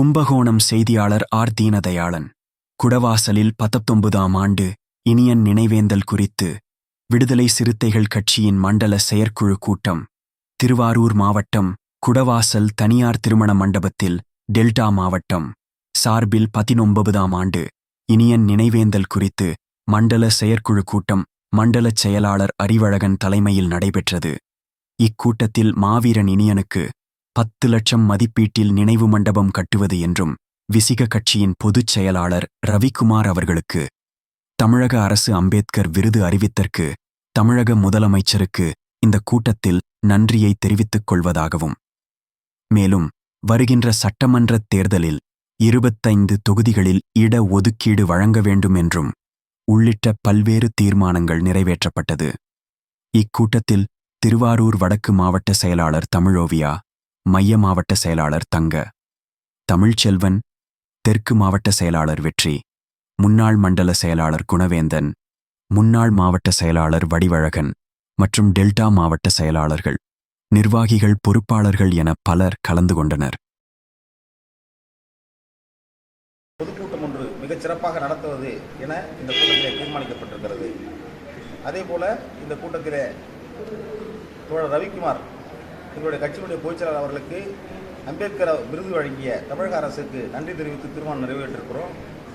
கும்பகோணம் செய்தியாளர் ஆர். தீனதயாளன். குடவாசலில் பத்தொன்பதாம் ஆண்டு இனியன் நினைவேந்தல் குறித்து விடுதலை சிறுத்தைகள் கட்சியின் மண்டல செயற்குழு கூட்டம். திருவாரூர் மாவட்டம் குடவாசல் தனியார் திருமண மண்டபத்தில் டெல்டா மாவட்டம். சார்பில் பதினொன்பதாம் ஆண்டு இனியன் நினைவேந்தல் குறித்து மண்டல செயற்குழு கூட்டம் மண்டலச் செயலாளர் அறிவழகன் தலைமையில் நடைபெற்றது. இக்கூட்டத்தில் மாவீரன் இனியனுக்கு பத்து லட்சம் மதிப்பீட்டில் நினைவு மண்டபம் கட்டுவது என்றும் விசிக கட்சியின் பொதுச் செயலாளர் ரவிக்குமார் அவர்களுக்கு தமிழக அரசு அம்பேத்கர் விருது அறிவித்தற்கு தமிழக முதலமைச்சருக்கு இந்த கூட்டத்தில் நன்றியை தெரிவித்துக் கொள்வதாகவும் மேலும் வருகின்ற சட்டமன்றத் தேர்தலில் இருபத்தைந்து தொகுதிகளில் இட ஒதுக்கீடு வழங்க வேண்டும் என்றும் உள்ளிட்ட பல்வேறு தீர்மானங்கள் நிறைவேற்றப்பட்டது. இக்கூட்டத்தில் திருவாரூர் வடக்கு மாவட்ட செயலாளர் தமிழோவியா மைய மாவட்ட செயலாளர் தங்க. தமிழ்ச்செல்வன் தெற்கு மாவட்ட செயலாளர் வெற்றி. முன்னாள் மண்டல செயலாளர் குணவேந்தன். முன்னாள் மாவட்ட செயலாளர் வடிவழகன் மற்றும் டெல்டா மாவட்ட செயலாளர்கள். நிர்வாகிகள் பொறுப்பாளர்கள் என பலர் கலந்து கொண்டனர். பொதுக்கூட்டம் ஒன்று மிகச் சிறப்பாக நடத்துவது என இந்த கூட்டத்திலே தீர்மானிக்கப்பட்டிருக்கிறது. அதே போல இந்த கூட்டத்திலே தோழர் ரவிக்குமார் எங்களுடைய கட்சியினுடைய பொதுச்செயலாளர் அவர்களுக்கு அம்பேத்கர் விருது வழங்கிய தமிழக அரசுக்கு நன்றி தெரிவித்து தீர்மானம் நிறைவேற்றிருக்கிறோம்.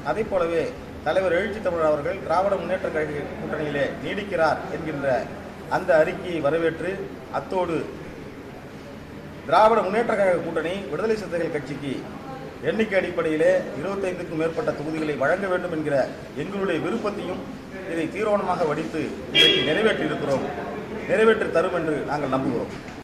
அதே போலவே தலைவர் எழுச்சி தமிழர் அவர்கள் திராவிட முன்னேற்ற கழக கூட்டணியிலே நீடிக்கிறார் என்கின்ற அந்த அறிக்கையை வரவேற்று அத்தோடு திராவிட முன்னேற்ற கழக கூட்டணி விடுதலை சிறுத்தைகள் கட்சிக்கு எண்ணிக்கை அடிப்படையிலே இருபத்தைந்துக்கும் மேற்பட்ட தொகுதிகளை வழங்க வேண்டும் என்கிற எங்களுடைய விருப்பத்தையும் இதை தீர்மானமாக வடித்து இன்றைக்கு நிறைவேற்றியிருக்கிறோம். நிறைவேற்றி தரும் என்று நாங்கள் நம்புகிறோம்.